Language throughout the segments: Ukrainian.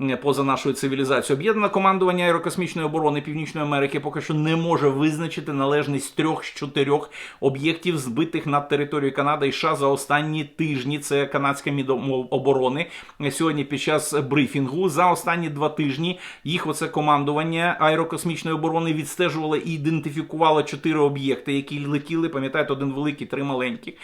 е, поза нашою цивілізацією. Об'єднане командування аерокосмічної оборони Північної Америки поки що не може визначити належність трьох з чотирьох об'єктів, збитих над територією Канади і США за останні тижні. Це канадська Міноборони сьогодні під час брифінгу. За останні два тижні їх оце командування аерокосмічної оборони відстежувало і ідентифікувало чотири об'єкти, які летіли. Пам'ятаєте, один великий, три маленьких.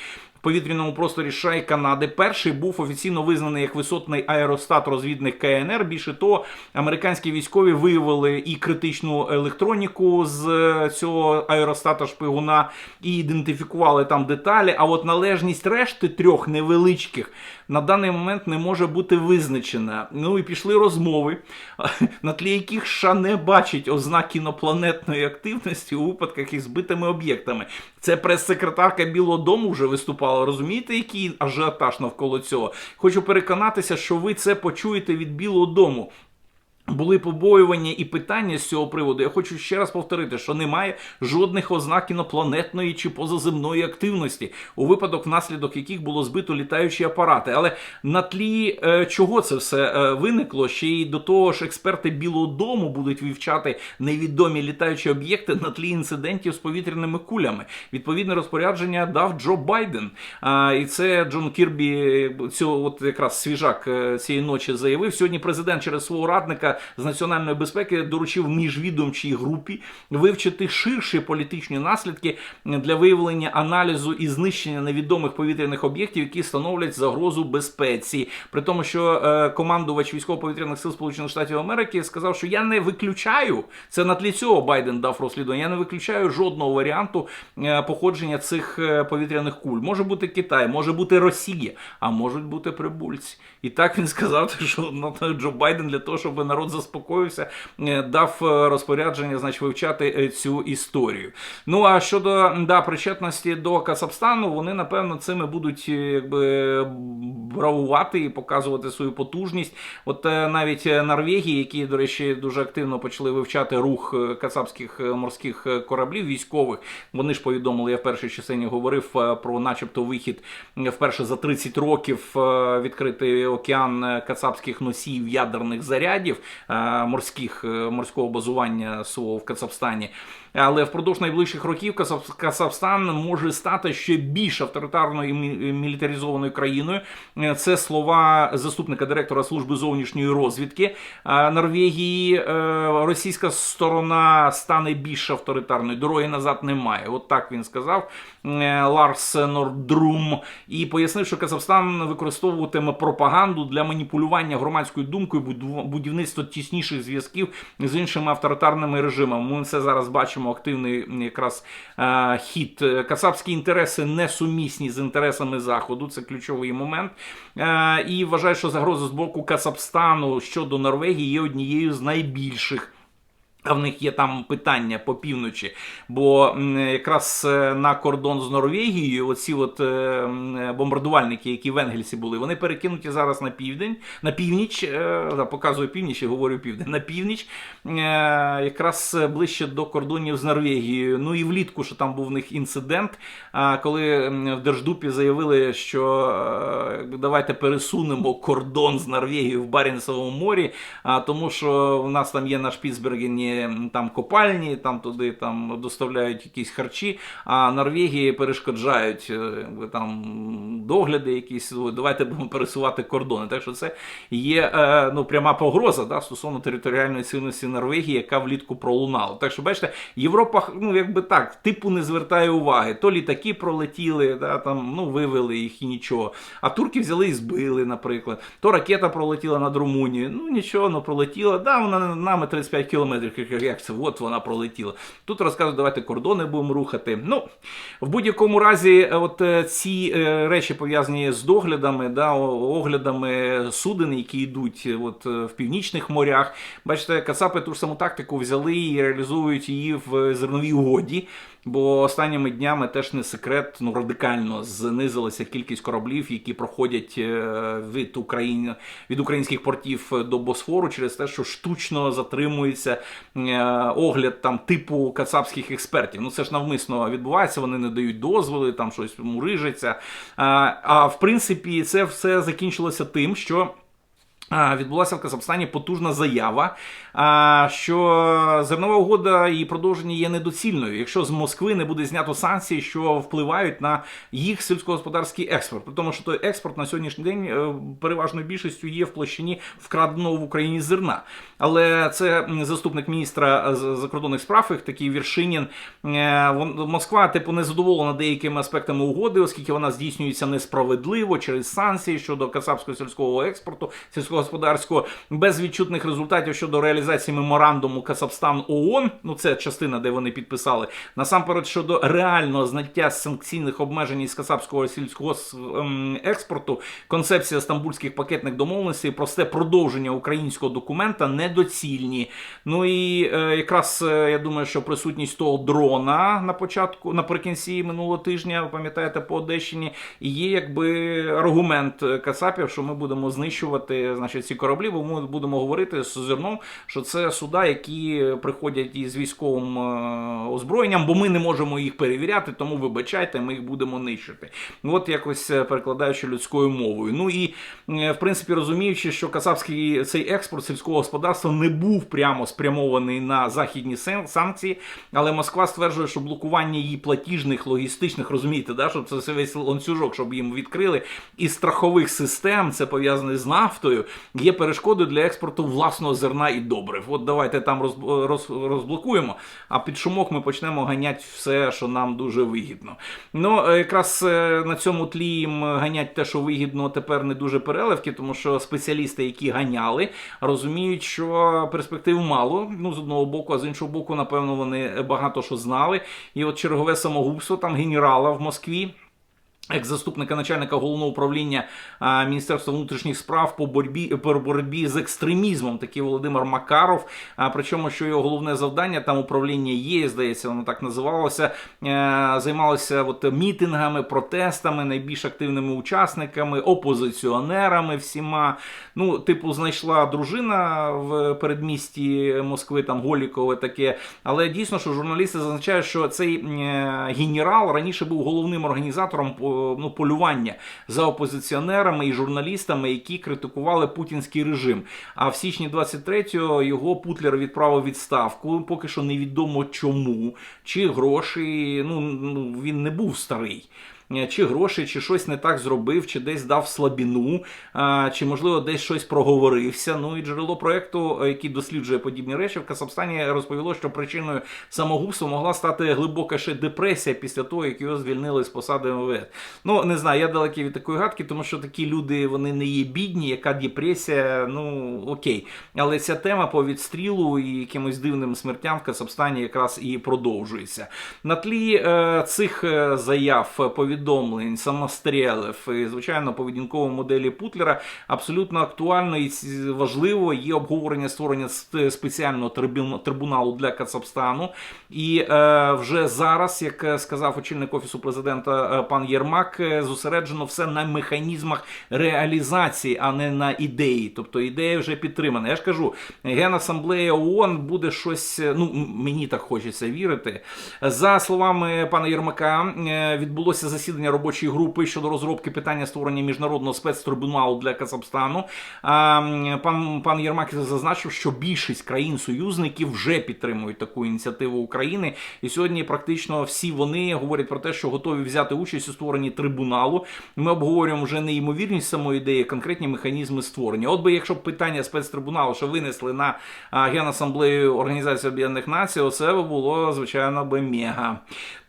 Повітряному просторі США і Канади перший був офіційно визнаний як висотний аеростат розвідник КНР. Більше того, американські військові виявили і критичну електроніку з е, цього аеростата шпигуна і ідентифікували там деталі. А от належність решти трьох невеличких на даний момент не може бути визначена. Ну і пішли розмови, на тлі яких США не бачить ознак інопланетної активності у випадках із збитими об'єктами. Це прес-секретарка Білого Дому вже виступала. Розумієте, який ажіотаж навколо цього? Хочу переконатися, що ви це почуєте від Білого Дому. Були побоювання і питання з цього приводу. Я хочу ще раз повторити, що немає жодних ознак інопланетної чи позаземної активності, у випадок, внаслідок яких було збито літаючі апарати. Але на тлі е, чого це все е, виникло? Ще й до того ж, експерти Білого Дому будуть вивчати невідомі літаючі об'єкти на тлі інцидентів з повітряними кулями. Відповідне розпорядження дав Джо Байден. А, і це Джон Кірбі, цього от якраз свіжак е, цієї ночі заявив. Сьогодні президент через свого радника з національної безпеки доручив міжвідомчій групі вивчити ширші політичні наслідки для виявлення аналізу і знищення невідомих повітряних об'єктів, які становлять загрозу безпеці. При тому, що е, командувач військово-повітряних сил Сполучених Штатів Америки сказав, що я не виключаю це на тлі цього Байден дав розслідування. Я не виключаю жодного варіанту е, походження цих е, повітряних куль. Може бути Китай, може бути Росія, а можуть бути прибульці. І так він сказав, що ну, Джо Байден для того, щоб народ заспокоївся, е, дав е, розпорядження, значить, вивчати е, цю історію. Ну а щодо да, причетності до Казахстану, вони напевно цими будуть якби бравувати і показувати свою потужність. От навіть Норвегії, які, до речі, дуже активно почали вивчати рух кацапських морських кораблів військових. Вони ж повідомили, я в першій частині говорив про, начебто, вихід вперше за 30 років відкритий океан кацапських носіїв ядерних зарядів морських морського базування свого в Казахстані. Але впродовж найближчих років Казахстан може стати ще більш авторитарною і мілітаризованою країною. Це слова заступника директора служби зовнішньої розвідки Норвегії. Російська сторона стане більш авторитарною. Дороги назад немає. От так він сказав Ларс Нордрум і пояснив, що Казахстан використовуватиме пропаганду для маніпулювання громадською думкою, будівництва тісніших зв'язків з іншими авторитарними режимами. Ми це зараз бачимо активний якраз е, хід. Касабські інтереси несумісні з інтересами Заходу. Це ключовий момент. Е, і вважаю, що загроза з боку Касапстану щодо Норвегії є однією з найбільших. А в них є там питання по півночі, бо якраз е, на кордон з Норвегією, оці от е, бомбардувальники, які в Енгельсі були, вони перекинуті зараз на південь, на північ. Е, показую північ і говорю південь. На північ, якраз ближче до кордонів з Норвегією. Ну і влітку, що там був в них інцидент, коли в Держдупі заявили, що давайте пересунемо кордон з Норвегією в Баренцевому морі, тому що в нас там є на Шпіцбергені там копальні, там туди там доставляють якісь харчі, а Норвегії перешкоджають е, там догляди, якісь давайте будемо пересувати кордони. Так що це є е, ну пряма погроза да, стосовно територіальної цінності Норвегії, яка влітку пролунала. Так що, бачите, Європа, ну якби так, типу не звертає уваги. То літаки пролетіли, да, там ну вивели їх і нічого. А турки взяли і збили, наприклад. То ракета пролетіла над Румунією. Ну нічого, ну пролетіла. Да, вона нами 35 кілометрів як це от вона пролетіла. Тут розказують, давайте кордони будемо рухати. Ну, в будь-якому разі, от е, ці е, речі пов'язані з доглядами, да, оглядами суден, які йдуть е, от, в північних морях. Бачите, Кацапи ту ж саму тактику взяли і реалізують її в зерновій угоді. Бо останніми днями теж не секрет, ну радикально знизилася кількість кораблів, які проходять від України від українських портів до Босфору через те, що штучно затримується Е, огляд там типу кацапських експертів. Ну це ж навмисно відбувається, вони не дають дозволи, там щось мурижаться. А, а в принципі, це все закінчилося тим, що. Відбулася в Казахстані потужна заява, що зернова угода і продовження є недоцільною, якщо з Москви не буде знято санкції, що впливають на їх сільськогосподарський експорт. При тому, що той експорт на сьогоднішній день е, переважною більшістю є в площині вкраденого в Україні зерна. Але це заступник міністра закордонних справ, їх такий Віршинін. Е, Москва, типу, не задоволена деякими аспектами угоди, оскільки вона здійснюється несправедливо через санкції щодо касапського сільського експорту, сільськогосподарського, без відчутних результатів щодо реалізації меморандуму Касапстан ООН. Ну це частина, де вони підписали. Насамперед щодо реального зняття санкційних обмежень із касапського сільського ем, експорту, концепція стамбульських пакетних домовленостей, просте продовження українського документа недоцільні. Ну і е, якраз е, я думаю, що присутність того дрона на початку, наприкінці минулого тижня, пам'ятаєте, по Одещині, і є якби аргумент е, Кацапів, що ми будемо знищувати значить, ці кораблі, бо ми будемо говорити з зерном, що це суда, які приходять із військовим е, озброєнням, бо ми не можемо їх перевіряти, тому вибачайте, ми їх будемо нищити. От якось е, перекладаючи людською мовою. Ну і е, в принципі розуміючи, що кацапський цей експорт сільського господарства не був прямо спрямований на західні санкції, але Москва стверджує, що блокування її платіжних, логістичних, розумієте, да, щоб це весь ланцюжок, щоб їм відкрили, і страхових систем, це пов'язане з нафтою, є перешкодою для експорту власного зерна і добрив. От давайте там роз, роз, розблокуємо, а під шумок ми почнемо ганяти все, що нам дуже вигідно. Ну, е, якраз е, на цьому тлі їм ганять те, що вигідно, тепер не дуже переливки, тому що спеціалісти, які ганяли, розуміють, що перспектив мало. Ну, з одного боку, а з іншого боку, напевно, вони багато що знали. І от чергове самогубство там генерала в Москві. Екс-заступника начальника головного управління а, Міністерства внутрішніх справ по боротьбі по боротьбі з екстремізмом, такий Володимир Макаров. А причому, що його головне завдання там управління є, здається, воно так називалося. е, Займалося от мітингами, протестами, найбільш активними учасниками, опозиціонерами всіма. Ну, типу, знайшла дружина в передмісті Москви, там Голікове таке. Але дійсно, що журналісти зазначають, що цей е, генерал раніше був головним організатором по- ну, полювання за опозиціонерами і журналістами, які критикували путінський режим. А в січні 23-го його Путлер відправив відставку. Поки що невідомо чому, чи гроші. Ну ну, він не був старий. Е, Чи гроші, чи щось не так зробив, чи десь дав слабіну, чи можливо десь щось проговорився. Ну і джерело проекту, е, який досліджує подібні речі в Казахстані, розповіло, що причиною самогубства могла стати глибока ще депресія після того, як його звільнили з посади МВС. Ну не знаю, я далекий від такої гадки, тому що такі люди вони не є бідні, яка депресія, ну окей. Але ця тема по відстрілу і якимось дивним смертям в Казахстані якраз і продовжується. На тлі е, цих е, заяв, повідомлень, самострілів і, звичайно, поведінкової моделі Путлера абсолютно актуально і важливо є обговорення створення спеціального трибуналу для Казахстану. І е, вже зараз, як е, сказав очільник офісу президента е, пан Єрмак, е, зосереджено все на механізмах реалізації, а не на ідеї. Тобто ідея вже підтримана. Я ж кажу, Генасамблея ООН буде щось. Ну мені так хочеться вірити. За словами пана Єрмака, відбулося засідання робочої групи щодо розробки питання створення міжнародного спецтрибуналу для Казахстану. Пан пан Єрмак зазначив, що більшість країн-союзників вже підтримують таку ініціативу України, і сьогодні практично всі вони говорять про те, що готові взяти участь у створенні трибуналу. Ми обговорюємо вже не ймовірність самої ідеї, конкретні механізми створення. От би якщо б питання спецтрибуналу, що винесли на Генасамблею Організації Об'єднаних Націй, би було звичайно би мега.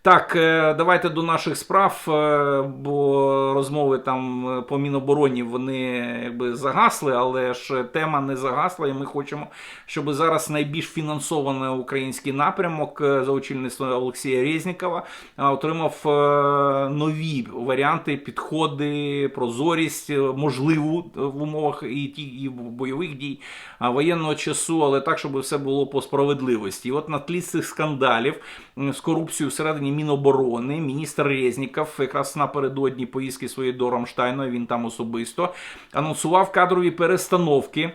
Так, е, давайте до наших справ, е, бо розмови там е, по Мінобороні вони якби загасли, але ж тема не загасла, і ми хочемо, щоб зараз найбільш фінансований український напрямок за очільництвом Олексія Резнікова отримав нові варіанти, підходи, прозорість, можливу в умовах і ті і бойових дій воєнного часу, але так, щоб все було по справедливості. І от на тлі цих скандалів з корупцією всередині Міноборони, міністр Резніков якраз напередодні поїздки своєї до Рамштайну, він там особисто анонсував кадрові перестановки.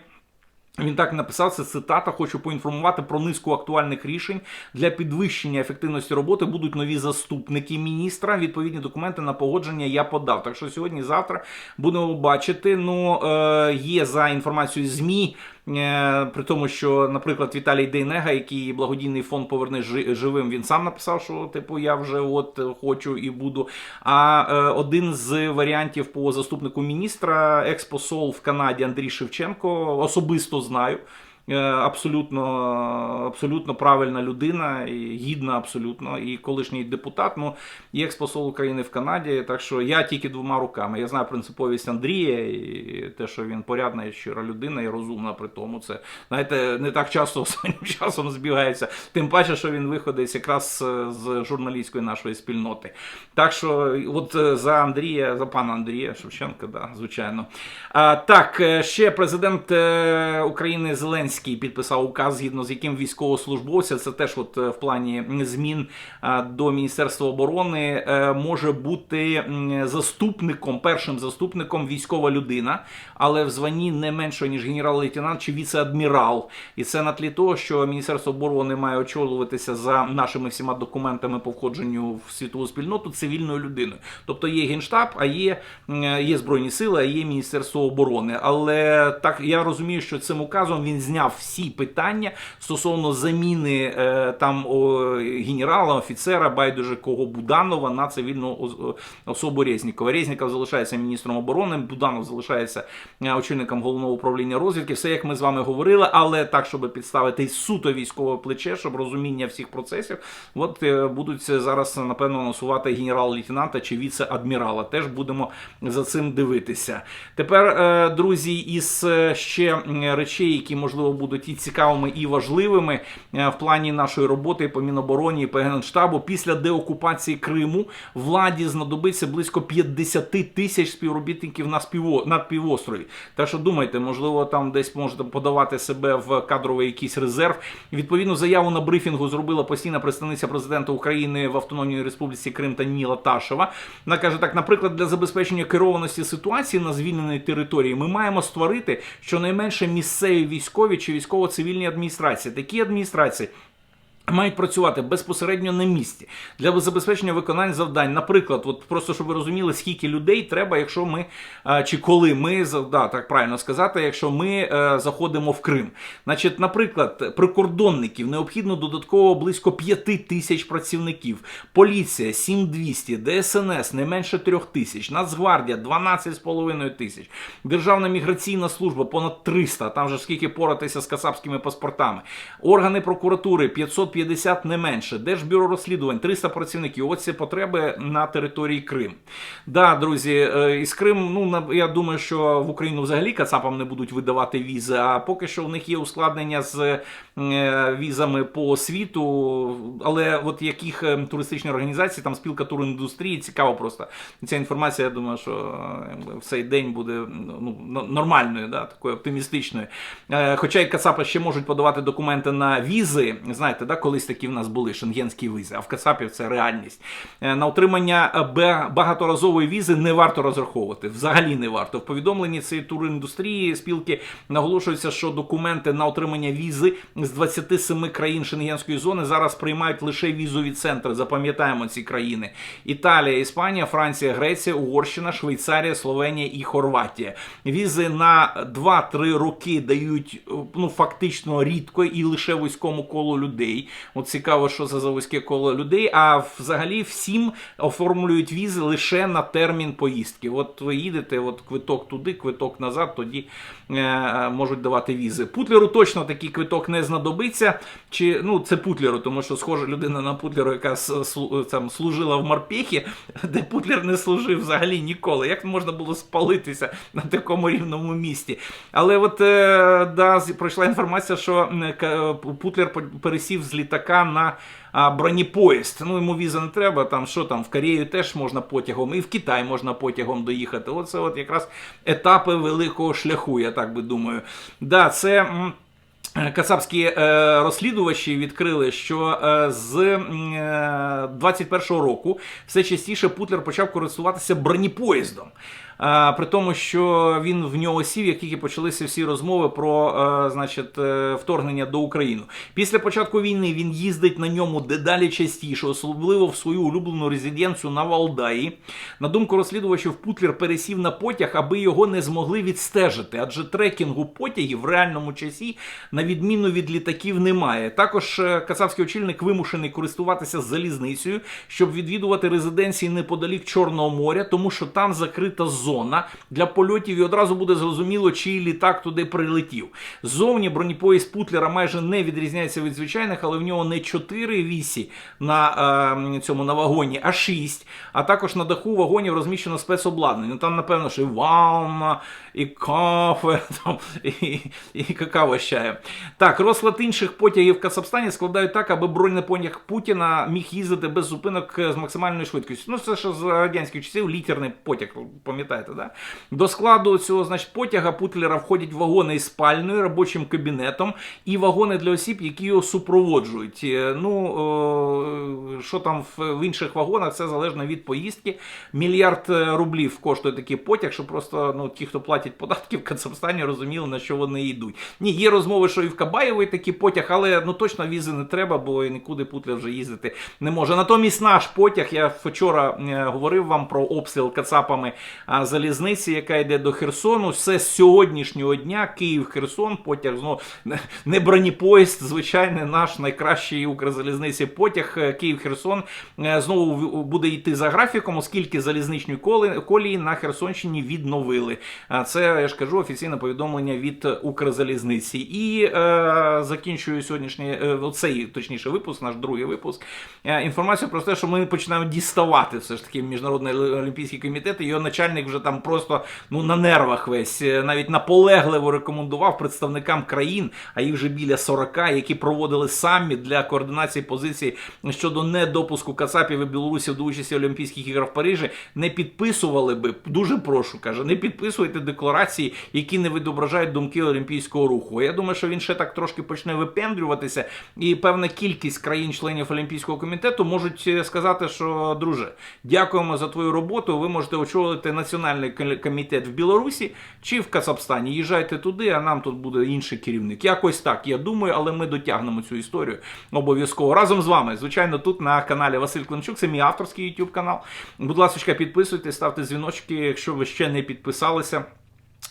Він так написав, це цитата. Хочу поінформувати про низку актуальних рішень для підвищення ефективності роботи. Будуть нові заступники міністра. Відповідні документи на погодження я подав. Так що сьогодні, завтра будемо бачити. Ну е, є за інформацією змі. Е, При тому, що, наприклад, Віталій Дейнега, який благодійний фонд поверни живим, він сам написав, що типу я вже от хочу і буду. А е, один з варіантів по заступнику міністра, експосол в Канаді Андрій Шевченко, особисто знаю. Е, Абсолютно, абсолютно правильна людина, і гідна абсолютно, і колишній депутат, ну і експосол України в Канаді. Так що я тільки двома руками. Я знаю принциповість Андрія, і те, що він порядна і щира людина, і розумна при тому. Це знаєте, не так часто останнім часом збігається. Тим паче, що він виходить якраз е, з журналістської нашої спільноти. Так що, от е, за Андрія, за пана Андрія Шевченка, да, звичайно. А, так, ще президент України Зеленський підписав указ, згідно з яким військовослужбовця, це теж от е, в плані змін е, до Міністерства оборони, е, може бути заступником, першим заступником військова людина, але в званні не менше, ніж генерал-лейтенант чи віце-адмірал. І це на тлі того, що Міністерство оборони має очолюватися за нашими всіма документами по входженню в світову спільноту цивільною людиною. Тобто є генштаб, а є, є збройні сили, а є Міністерство оборони. Але так я розумію, що цим указом він зняв всі питання стосовно заміни е, там генерала, офіцера, байдуже кого Буданова на цивільну особу Резнікова. Резніков залишається міністром оборони, Буданов залишається е, очільником головного управління розвідки. Все як ми з вами говорили, але так, щоб підставити суто військове плече, щоб розуміння всіх процесів, от е, будуть зараз напевно анонсувати генерал-лейтенанта чи віце-адмірала. Теж будемо за цим дивитися. Тепер, друзі, із ще речей, які можливо будуть і цікавими, і важливими е, в плані нашої роботи по Мінобороні і по Генштабу, після деокупації Криму владі знадобиться близько 50 тисяч співробітників на співо на півострові. Так що думайте, можливо, там десь можете подавати себе в кадровий якийсь резерв. Відповідну заяву на брифінгу зробила постійна представниця президента України в Автономній Республіці Крим Таніла Ташева. Вона каже так: наприклад, для забезпечення керованості ситуації на звільненій території ми маємо створити щонайменше місцеві військові військово-цивільні адміністрації. Такі адміністрації. Мають працювати безпосередньо на місці для забезпечення виконання завдань. Наприклад, от просто щоб ви розуміли, скільки людей треба, якщо ми е, чи коли ми да, так правильно сказати, якщо ми е, заходимо в Крим. Значить, наприклад, прикордонників необхідно додатково близько 5 тисяч працівників, поліція 7200, ДСНС не менше 3 тисяч, Нацгвардія 12,5 тисяч, Державна міграційна служба понад 300, там же скільки поратися з касапськими паспортами, органи прокуратури 550 не менше, Держбюро розслідувань 300 працівників. Ось ці потреби на території Крим. Да, друзі, е, із Крим, ну я думаю, що в Україну взагалі кацапам не будуть видавати візи. А поки що в них є ускладнення з е, візами по світу. Але от яких е, туристичні організації, там спілка туріндустрії, цікаво просто. Ця інформація, я думаю, що в цей день буде ну, нормальною, да, такою оптимістичною. Хоча і Кацапи ще можуть подавати документи на візи. Знаєте, да, колись такі в нас були шенгенські візи, а в Кацапів це реальність. Е, На отримання е, багаторазової візи не варто розраховувати. Взагалі не варто. В повідомленні цієї туріндустрії спілки наголошується, що документи на отримання візи з 27 країн шенгенської зони зараз приймають лише візові центри. Запам'ятаємо ці країни: Італія, Іспанія, Франція, Греція, Угорщина, Швейцарія, Словенія і Хорватія. Візи на 2-3 роки дають ну фактично рідко і лише вузькому колу людей. От цікаво, що за вузьке коло людей. А взагалі всім оформлюють візи лише на термін поїздки. От ви їдете, от квиток туди, квиток назад, тоді е, можуть давати візи. Путлеру точно такий квиток не знадобиться. Чи ну це Путлеру, тому що схожа людина на Путлеру, яка там служила в Марпехі, де Путлер не служив взагалі ніколи. Як можна було спалитися на такому рівному місті? Але от е, да, пройшла інформація, що Путлер пересів з літака на а, бронепоїзд. Ну йому віза не треба. Там що там в Корею теж можна потягом, і в Китай можна потягом доїхати. Оце от якраз етапи великого шляху, я так би думаю. Да, це. Кацапські е, розслідувачі відкрили, що е, з м, е, 21-го року все частіше Путлер почав користуватися бронепоїздом. При тому, що він в нього сів, як тільки почалися всі розмови про е, значить, е, вторгнення до України. Після початку війни він їздить на ньому дедалі частіше, особливо в свою улюблену резиденцію на Валдаї. На думку розслідувачів, Путлер пересів на потяг, аби його не змогли відстежити, адже трекінгу потягів в реальному часі, на відміну від літаків, немає. Також е, кацапський очільник вимушений користуватися залізницею, щоб відвідувати резиденції неподалік Чорного моря, тому що там закрита зона для польотів, і одразу буде зрозуміло, чий літак туди прилетів. Ззовні бронепоїзд Путлера майже не відрізняється від звичайних, але в нього не 4 вісі на е, цьому на вагоні, а 6. А також на даху вагонів розміщено спецобладнання. Там, напевно, що і ванна, і кафе, там, і, і какао з. Так, розклад інших потягів в Кацапстані складають так, аби бронепотяг Путіна міг їздити без зупинок з максимальною швидкістю. Ну, це ще з радянських часів літерний потяг, пам'ятаєте, да? До складу цього значить, потяга Путлера входять вагони із спальною, робочим кабінетом і вагони для осіб, які його супроводжують. Е, Ну, е, що там в, інших вагонах, це залежно від поїздки. Мільярд е, рублів коштує такий потяг, щоб просто ну, ті, хто платять податки в Кацапстані, розуміли, на що вони йдуть. Ні, є розмови, що і в Кабаєві такий потяг, але ну точно візи не треба, бо нікуди Путля вже їздити не може. Натомість наш потяг, я вчора говорив вам про обстріл Кацапами залізниці, яка йде до Херсону. Все з сьогоднішнього дня Київ-Херсон, потяг знову не бронепоїзд, звичайний наш найкращий Укрзалізниці потяг е, Київ-Херсон е, знову буде йти за графіком, оскільки залізничні колії на Херсонщині відновили. А Це я ж кажу офіційне повідомлення від Укрзалізниці. І е, закінчую сьогоднішній е, цей точніше випуск, наш другий випуск. Е, інформацію про те, що ми починаємо діставати все ж таки міжнародний олімпійський комітет. і Його начальник вже там просто ну на нервах весь Е, навіть наполегливо рекомендував представникам країн, а їх вже біля 40, які проводили саміт для координації позицій щодо недопуску Кацапів і білорусів до участі Олімпійських іграх в Парижі, не підписували би. Дуже прошу, каже, не підписуйте декларації, які не відображають думки Олімпійського руху. Я думаю, що він ще так трошки почне випендрюватися, і певна кількість країн-членів Олімпійського комітету можуть е, сказати, що друже, дякуємо за твою роботу. Ви можете очолити національний комітет в Білорусі чи в Казахстані. Їжджайте туди, а нам тут буде інший керівник. Якось так, я думаю, але ми дотягнемо цю історію обов'язково разом з вами. Звичайно, тут на каналі Василь Климчук. Це мій авторський YouTube канал. Будь ласка, підписуйтесь, ставте дзвіночки, якщо ви ще не підписалися.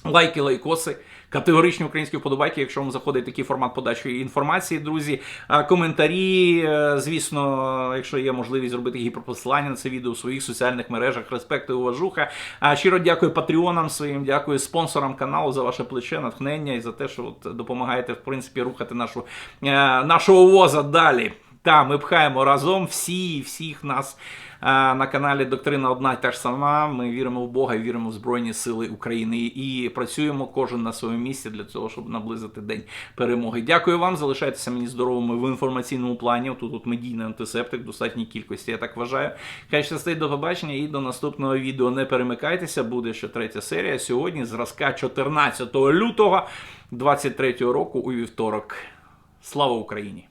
Лайки, лайкоси, категоричні українські вподобайки, якщо вам заходить такий формат подачі інформації, друзі. Коментарі, е, звісно, якщо є можливість зробити гіперпосилання на це відео в своїх соціальних мережах, респект і уважуха. Щиро дякую патреонам своїм, дякую спонсорам каналу за ваше плече, натхнення і за те, що от допомагаєте в принципі рухати нашу, е, нашого воза далі. Та ми пхаємо разом всі, всіх нас а, на каналі Доктрина одна й та ж сама. Ми віримо в Бога, і віримо в Збройні Сили України і працюємо кожен на своєму місці для цього, щоб наблизити день перемоги. Дякую вам. Залишайтеся мені здоровими в інформаційному плані. Тут тут медійний антисептик в достатній кількості. Я так вважаю. Хай щастить до побачення і до наступного відео. Не перемикайтеся, буде ще третя серія. Сьогодні зразка 14 лютого 23 року у вівторок. Слава Україні!